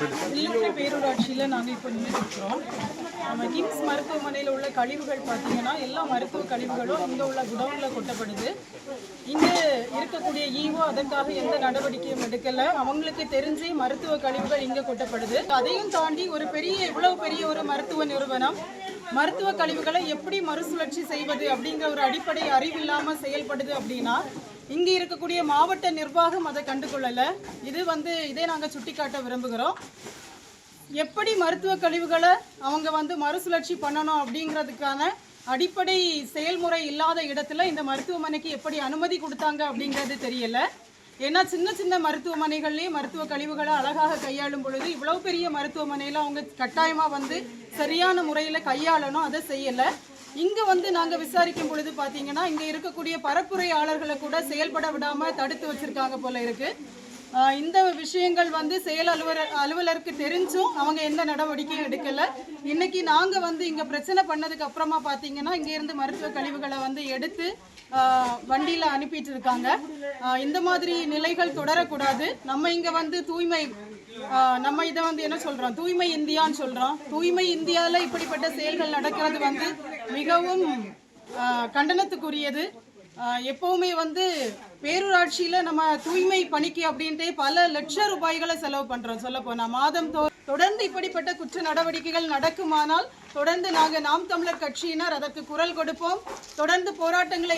வில்லுக்குடி பேரூராட்சியில் நாங்கள் இப்போ நின்றுட்டுருக்கிறோம் நம்ம கிம்ஸ் மருத்துவமனையில் உள்ள கழிவுகள் பார்த்தீங்கன்னா எல்லா மருத்துவ கழிவுகளும் இங்கே உள்ள குடவுனில் கொட்டப்படுது. இங்கே இருக்கக்கூடிய ஈவோ அதற்காக எந்த நடவடிக்கையும் எடுக்கலை. அவங்களுக்கு தெரிஞ்சு மருத்துவ கழிவுகள் இங்கே கொட்டப்படுது. அதையும் தாண்டி ஒரு பெரிய இவ்வளவு பெரிய ஒரு மருத்துவ நிறுவனம் மருத்துவ கழிவுகளை எப்படி மறுசுழற்சி செய்வது அப்படிங்கிற ஒரு அடிப்படை அறிவில்லாமல் செயல்படுது அப்படின்னா இங்கே இருக்கக்கூடிய மாவட்ட நிர்வாகம் அதை கண்டுகொள்ளலை. இது வந்து இதை நாங்கள் சுட்டிக்காட்ட விரும்புகிறோம். எப்படி மருத்துவ கழிவுகளை அவங்க வந்து மறுசுழற்சி பண்ணணும் அப்படிங்கிறதுக்கான அடிப்படை செயல்முறை இல்லாத இடத்துல இந்த மருத்துவமனைக்கு எப்படி அனுமதி கொடுத்தாங்க அப்படிங்கிறது தெரியல. ஏன்னா சின்ன சின்ன மருத்துவமனைகள்லேயே மருத்துவ கழிவுகளை அழகாக கையாளும் பொழுது இவ்வளோ பெரிய மருத்துவமனையில் அவங்க கட்டாயமாக வந்து சரியான முறையில் கையாளணும் அதை செய்யலை. இங்கே வந்து நாங்கள் விசாரிக்கும் பொழுது பார்த்தீங்கன்னா இங்கே இருக்கக்கூடிய பரப்புரையாளர்களை கூட செயல்பட விடாமல் தடுத்து வச்சிருக்காங்க போல இருக்குது இந்த விஷயங்கள் வந்து செயல் அலுவலர் அலுவலருக்கு தெரிஞ்சும் அவங்க எந்த நடவடிக்கையும் எடுக்கலை. இன்றைக்கி நாங்கள் வந்து இங்கே பிரச்சனை பண்ணதுக்கு அப்புறமா பார்த்தீங்கன்னா இங்கேருந்து மருத்துவ கழிவுகளை வந்து எடுத்து வண்டியில் அனுப்பிட்டு இருக்காங்க. இந்த மாதிரி நிலைகள் தொடரக்கூடாது. நம்ம இங்கே வந்து தூய்மை நம்ம இதை வந்து என்ன சொல்றோம்? தூய்மை இந்தியான்னு சொல்றோம். தூய்மை இந்தியாவில் இப்படிப்பட்ட செயல்கள் நடக்கிறது வந்து மிகவும் கண்டனத்துக்குரியது. எப்பவுமே வந்து பேரூராட்சியில நம்ம தூய்மை பணிக்கு அப்படின்ட்டு பல லட்ச ரூபாய்களை செலவு பண்றோம். சொல்ல போனா மாதம் தொடர்ந்து இப்படிப்பட்ட குற்ற நடவடிக்கைகள் நடக்குமானால் தொடர்ந்து நாங்கள் நாம் தமிழர் கட்சியினர் அதற்கு குரல் கொடுப்போம். தொடர்ந்து போராட்டங்களை